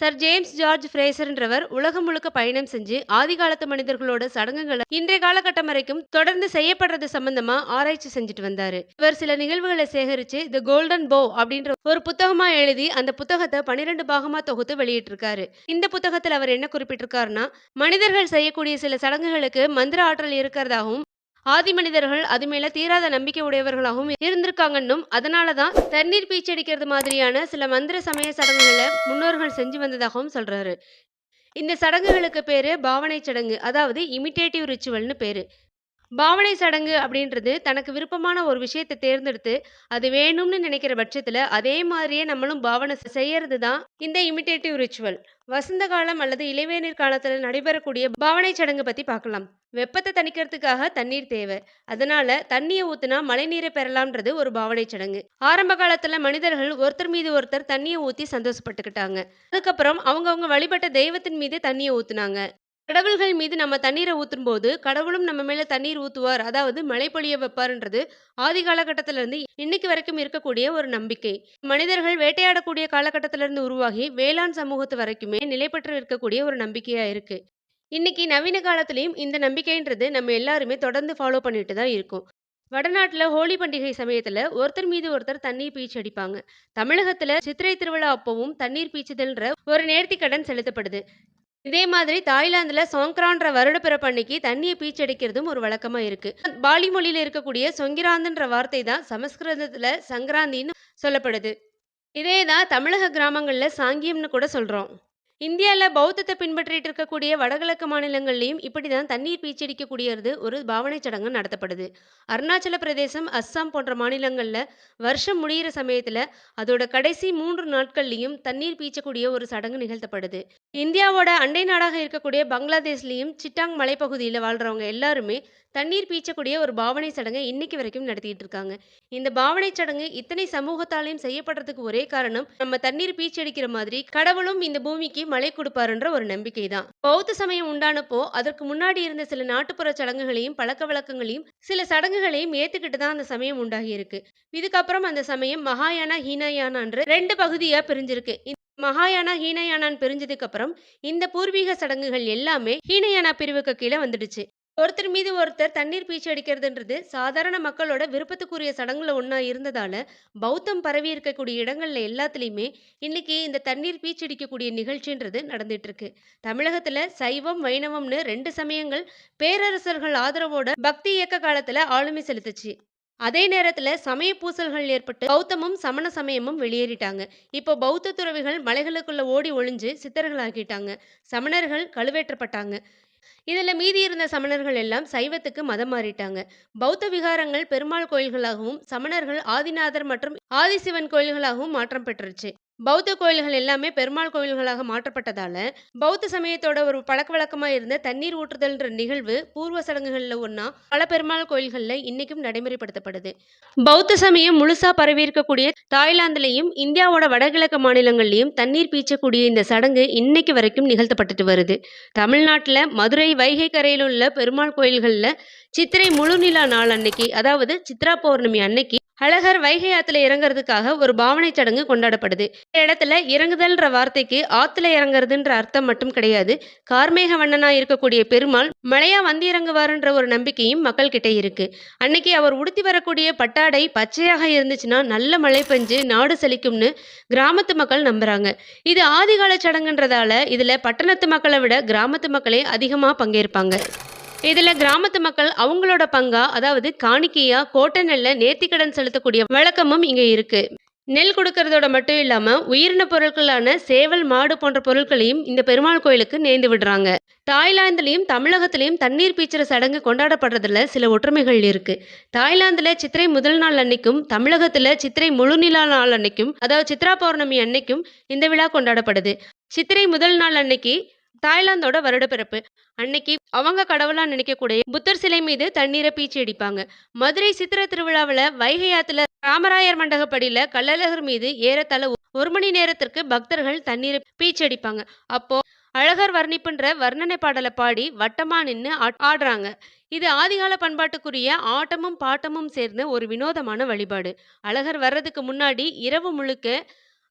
Sir James George ஃப்ரேசர்ன்றவர் உலகம் முழுக்க பயணம் செஞ்சு ஆதிகாலத்து மனிதர்களோட சடங்குகளை இன்றைய காலகட்டம் வரைக்கும் தொடர்ந்து செய்யப்படுறது சம்பந்தமா ஆராய்ச்சி செஞ்சுட்டு வந்தாரு. இவர் சில நிகழ்வுகளை சேகரிச்சு தி கோல்டன் போ அப்படின்ற ஒரு புத்தகமா எழுதி அந்த புத்தகத்தை பனிரெண்டு பாகமா தொகுத்து வெளியிட்டிருக்காரு. இந்த புத்தகத்தில் அவர் என்ன குறிப்பிட்டிருக்காருன்னா மனிதர்கள் செய்யக்கூடிய சில சடங்குகளுக்கு மந்திர ஆற்றல் இருக்கிறதாகவும் ஆதி மனிதர்கள் அது மேல தீராத நம்பிக்கை உடையவர்களாகவும் இருந்திருக்காங்கன்னும் அதனால தான் தண்ணீர் பீச்சடிக்கிறது மாதிரியான சில மந்திர சமய சடங்குகளை முன்னோர்கள் செஞ்சு வந்ததாகவும் சொல்றாரு. இந்த சடங்குகளுக்கு பேரு பாவனை சடங்கு அதாவது இமிட்டேட்டிவ் ரிச்சுவல்னு பேரு. பாவனை சடங்கு அப்படின்றது தனக்கு விருப்பமான ஒரு விஷயத்தை தேர்ந்தெடுத்து அது வேணும்னு நினைக்கிற பட்சத்துல அதே மாதிரியே நம்மளும் பாவனை செய்யறது தான் இந்த இமிட்டேட்டிவ் ரிச்சுவல். வசந்த காலம் அல்லது இளைவேநீர் காலத்துல நடைபெறக்கூடிய பாவனை சடங்கு பத்தி பார்க்கலாம். வெப்பத்தை தணிக்கிறதுக்காக தண்ணீர் தேவை. அதனால தண்ணியை ஊத்துனா மழை நீரை பெறலாம்ன்றது ஒரு பாவனை சடங்கு. ஆரம்ப காலத்துல மனிதர்கள் ஒருத்தர் மீது ஒருத்தர் தண்ணியை ஊத்தி சந்தோஷப்பட்டுக்கிட்டாங்க. அதுக்கப்புறம் அவங்கவுங்க வழிபட்ட தெய்வத்தின் மீது தண்ணியை ஊத்துனாங்க. கடவுள்கள் மீது நம்ம தண்ணீரை ஊற்றும் போது கடவுளும் நம்ம மேல தண்ணீர் ஊத்துவார். அதாவது மழை பொழிய வைப்பார்ன்றது ஆதி காலகட்டத்திலிருந்து இன்னைக்கு வரைக்கும் இருக்கக்கூடிய ஒரு நம்பிக்கை. மனிதர்கள் வேட்டையாடக்கூடிய காலகட்டத்திலிருந்து உருவாகி வேளாண் சமூகத்து வரைக்குமே நிலை பெற்று இருக்கக்கூடிய ஒரு நம்பிக்கையா இருக்கு. இன்னைக்கு நவீன காலத்திலயும் இந்த நம்பிக்கைன்றது நம்ம எல்லாருமே தொடர்ந்து ஃபாலோ பண்ணிட்டு தான் இருக்கோம். வடநாட்டுல ஹோலி பண்டிகை சமயத்துல ஒருத்தர் மீது ஒருத்தர் தண்ணீர் பீச்சு அடிப்பாங்க. தமிழகத்துல சித்திரை திருவிழா அப்பவும் தண்ணீர் பீச்சுதல்ன்ற ஒரு நேர்த்திக்கடன் செலுத்தப்படுது. இதே மாதிரி தாய்லாந்துல சோங்க்ரான்ற வருடப்பிறப்பு அன்னைக்கு தண்ணியை பீச்சடிக்கிறதும் ஒரு வழக்கமா இருக்கு. பாலி மொழியில் இருக்கக்கூடிய சொங்கிராந்துன்ற வார்த்தை தான் சமஸ்கிருதத்துல சங்கராந்தின்னு சொல்லப்படுது. இதே தான் தமிழக கிராமங்கள்ல சாங்கியம்னு கூட சொல்றோம். இந்தியாவில் பௌத்தத்தை பின்பற்றிட்டு இருக்கக்கூடிய வடகிழக்கு மாநிலங்கள்லையும் இப்படி தான் தண்ணீர் பீச்சடிக்கக்கூடியது ஒரு பாவனை சடங்கு நடத்தப்படுது. அருணாச்சல பிரதேசம் அஸ்ஸாம் போன்ற மாநிலங்களில் வருஷம் முடியிற சமயத்தில் அதோட கடைசி மூன்று நாட்கள்லையும் தண்ணீர் பீச்சக்கூடிய ஒரு சடங்கு நிகழ்த்தப்படுது. இந்தியாவோட அண்டை நாடாக இருக்கக்கூடிய பங்களாதேஷ்லேயும் சிட்டாங் மலைப்பகுதியில் வாழ்கிறவங்க எல்லாருமே தண்ணீர் பீச்சக்கூடிய ஒரு பாவனை சடங்கை இன்னைக்கு வரைக்கும் நடத்திட்டு இருக்காங்க. இந்த பாவனை சடங்கு இத்தனை சமூகத்தாலையும் செய்யப்படுறதுக்கு ஒரே காரணம் நம்ம தண்ணீர் பீச்சடிக்கிற மாதிரி கடவுளும் இந்த பூமிக்கு மழை கொடுப்பாருன்ற ஒரு நம்பிக்கை தான் பௌத்த சமயம் உண்டானப்போ அதற்கு முன்னாடி இருந்த சில நாட்டுப்புற சடங்குகளையும் பழக்க வழக்கங்களையும் சில சடங்குகளையும் ஏத்துக்கிட்டு தான் அந்த சமயம் உண்டாகி இருக்கு இதுக்கப்புறம் அந்த சமயம் மகாயானா ஹீனயானான்ற ரெண்டு பகுதியா பிரிஞ்சிருக்கு. மகாயானா ஹீனயானான் பிரிஞ்சதுக்கு அப்புறம் இந்த பூர்வீக சடங்குகள் எல்லாமே ஹீனயானா பிரிவுக்கு கீழே வந்துடுச்சு. ஒருத்தர் மீது ஒருத்தர் தண்ணீர் பீச்சு அடிக்கிறதுன்றது சாதாரண மக்களோட விருப்பத்துக்குரிய சடங்குல ஒன்றா இருந்ததால பௌத்தம் பரவி இருக்கக்கூடிய இடங்கள்ல எல்லாத்துலேயுமே இன்னைக்கு இந்த தண்ணீர் பீச்சு அடிக்கக்கூடிய நிகழ்ச்சின்றது நடந்துட்டு இருக்கு தமிழகத்துல சைவம் வைணவம்னு ரெண்டு சமயங்கள் பேரரசர்கள் ஆதரவோட பக்தி இயக்க காலத்துல ஆளுமை செலுத்துச்சு. அதே நேரத்துல சமய பூசல்கள் ஏற்பட்டு பௌத்தமும் சமண சமயமும் வெளியேறிட்டாங்க. இப்போ பௌத்த துறவிகள் மலைகளுக்குள்ள ஓடி ஒளிஞ்சு சித்தர்களாகிட்டாங்க சமணர்கள் கழுவேற்றப்பட்டாங்க. இதுல மீதி இருந்த சமணர்கள் எல்லாம் சைவத்துக்கு மதம் மாறிட்டாங்க. பௌத்த விகாரங்கள் பெருமாள் கோயில்களாகவும் சமணர்கள் ஆதிநாதர் மற்றும் ஆதிசிவன் கோயில்களாகவும் மாற்றம் பெற்றுருச்சு. பௌத்த கோயில்கள் எல்லாமே பெருமாள் கோயில்களாக மாற்றப்பட்டதால பௌத்த சமயத்தோட ஒரு பழக்க வழக்கமாக இருந்த தண்ணீர் ஊற்றுதல்ன்ற நிகழ்வு பூர்வ சடங்குகளில் ஒன்றா பல பெருமாள் கோயில்களில் இன்னைக்கும் நடைமுறைப்படுத்தப்படுது. பௌத்த சமயம் முழுசா பரவி இருக்கக்கூடிய தாய்லாந்துலயும் இந்தியாவோட வடகிழக்கு மாநிலங்கள்லையும் தண்ணீர் பீச்சக்கூடிய இந்த சடங்கு இன்னைக்கு வரைக்கும் நிகழ்த்தப்பட்டுட்டு வருது. தமிழ்நாட்டில் மதுரை வைகை கரையில் உள்ள பெருமாள் கோயில்களில் சித்திரை முழுநிலா நாள் அன்னைக்கு அதாவது சித்ரா பௌர்ணமி அன்னைக்கு அழகர் வைகை ஆத்துல இறங்குறதுக்காக ஒரு பாவனை சடங்கு கொண்டாடப்படுது. இந்த இடத்துல இறங்குதல்ன்ற வார்த்தைக்கு ஆத்துல இறங்குறதுன்ற அர்த்தம் மட்டும் கிடையாது. கார்மேக வண்ணனா இருக்கக்கூடிய பெருமாள் மழையா வந்து இறங்குவாருன்ற ஒரு நம்பிக்கையும் மக்கள் கிட்டே இருக்கு. அன்னைக்கு அவர் உடுத்தி வரக்கூடிய பட்டாடை பச்சையாக இருந்துச்சுன்னா நல்ல மழை பெஞ்சு நாடு செழிக்கும்னு கிராமத்து மக்கள் நம்புறாங்க. இது ஆதிகால சடங்குன்றதால இதுல பட்டணத்து மக்களை விட கிராமத்து மக்களே அதிகமாக பங்கேற்பாங்க. இதுல கிராமத்து மக்கள் அவங்களோட பங்கா அதாவது காணிக்கையா கோட்டை நெல்ல நேர்த்திக்கடன் செலுத்தக்கூடிய வழக்கமும் இங்க இருக்கு. நெல் கொடுக்கறதோட மட்டும் இல்லாம உயிரின பொருட்களான சேவல் மாடு போன்ற பொருட்களையும் இந்த பெருமாள் கோயிலுக்கு நேர்ந்து விடுறாங்க. தாய்லாந்துலயும் தமிழகத்திலயும் தண்ணீர் பீச்சுற சடங்கு கொண்டாடப்படுறதுல சில ஒற்றுமைகள் இருக்கு. தாய்லாந்துல சித்திரை முதல் நாள் அன்னைக்கும் தமிழகத்துல சித்திரை முழுநிலா நாள் அன்னைக்கும் அதாவது சித்ரா பௌர்ணமி அன்னைக்கும் இந்த விழா கொண்டாடப்படுது. சித்திரை முதல் நாள் அன்னைக்கு தாய்லாந்தோட வருடப்பிறப்பு. அன்னைக்கு அவங்க கடவுளா நினைக்கக்கூடிய புத்தர் சிலை மீது தண்ணீரை பீச்சி அடிப்பாங்க. மதுரை சித்திர திருவிழாவில் வைகை ஆத்துல ராமராயர் மண்டகப்படியில கள்ளழகர் மீது ஏறத்தாழ ஒரு மணி நேரத்திற்கு பக்தர்கள் தண்ணீரை பீச்சி அடிப்பாங்க. அப்போ அழகர் வர்ணிப்புன்ற வர்ணனை பாடலை பாடி வட்டமா நின்று ஆடுறாங்க. இது ஆதிகால பண்பாட்டுக்குரிய ஆட்டமும் பாட்டமும் சேர்ந்த ஒரு வினோதமான வழிபாடு. அழகர் வர்றதுக்கு முன்னாடி இரவு முழுக்க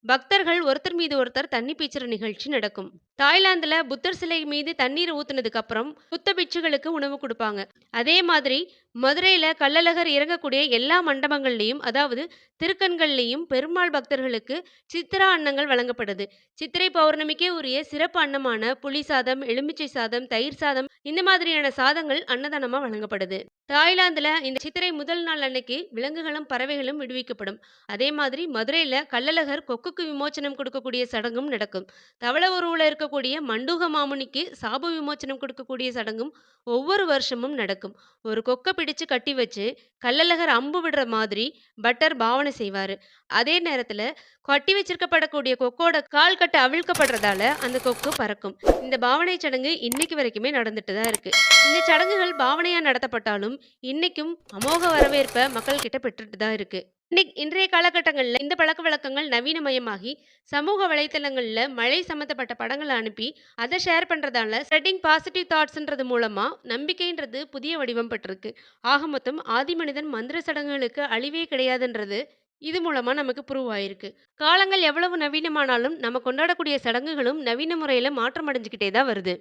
பக்தர்கள் ஒருத்தர் மீது ஒருத்தர் தண்ணி பீச்சுற நிகழ்ச்சி நடக்கும். தாய்லாந்துல புத்தர் சிலை மீது தண்ணீர் ஊத்துனதுக்கு அப்புறம் புத்த பிட்சுகளுக்கு உணவு கொடுப்பாங்க அதே மாதிரி மதுரையில கள்ளழகர் இறங்கக்கூடிய எல்லா மண்டபங்கள்லையும் அதாவது திருக்கண்கள்லையும் பெருமாள் பக்தர்களுக்கு சித்திரா அன்னங்கள் வழங்கப்படுது. சித்திரை பௌர்ணமிக்கே உரிய சிறப்பு அன்னமான புளி சாதம், எலுமிச்சை சாதம், தயிர் சாதம் இந்த மாதிரியான சாதங்கள் அன்னதானமா வழங்கப்படுது. தாய்லாந்துல இந்த சித்திரை முதல் நாள் அன்னைக்கு விலங்குகளும், பறவைகளும் விடுவிக்கப்படும். அதே மாதிரி மதுரையில கள்ளழகர் கொக்குக்கு விமோச்சனம் கொடுக்கக்கூடிய சடங்கும் நடக்கும். தவள இருக்க இருக்கக்கூடிய மண்டூக மாமுனிக்கு சாப விமோச்சனம் கொடுக்கக்கூடிய சடங்கும் ஒவ்வொரு வருஷமும் நடக்கும். ஒரு கொக்கை பிடிச்சு கட்டி வச்சு கள்ளழகர் அம்பு விடுற மாதிரி பட்டர் பாவனை செய்வார் அதே நேரத்தில் கட்டி வச்சிருக்கப்படக்கூடிய கொக்கோட கால் கட்டு அவிழ்க்கப்படுறதால அந்த கொக்கு பறக்கும். இந்த பாவனை சடங்கு இன்னைக்கு வரைக்குமே நடந்துட்டு தான் இருக்கு. இந்த சடங்குகள் பாவனையாக நடத்தப்பட்டாலும் இன்னைக்கும் அமோக வரவேற்பை மக்கள்கிட்ட பெற்றுட்டு தான் இருக்கு. இன்றைய காலகட்டங்களில் இந்த பழக்கவழக்கங்கள் நவீனமயமாகி சமூக வலைத்தளங்கள்ல மழை சம்மந்தப்பட்ட படங்களை அனுப்பி அதை ஷேர் பண்றதால ஸ்ப்ரெட்டிங் பாசிட்டிவ் தாட்ஸ்ன்றது மூலமா நம்பிக்கைன்றது புதிய வடிவம் பெற்றிருக்கு. ஆக மொத்தம் ஆதி மனிதன் மந்திர சடங்குகளுக்கு அழிவே கிடையாதுன்றது இது மூலமா நமக்கு ப்ரூவ் ஆயிருக்கு. காலங்கள் எவ்வளவு நவீனமானாலும் நம்ம கொண்டாடக்கூடிய சடங்குகளும் நவீன முறையில மாற்றம் அடைஞ்சுக்கிட்டே தான் வருது.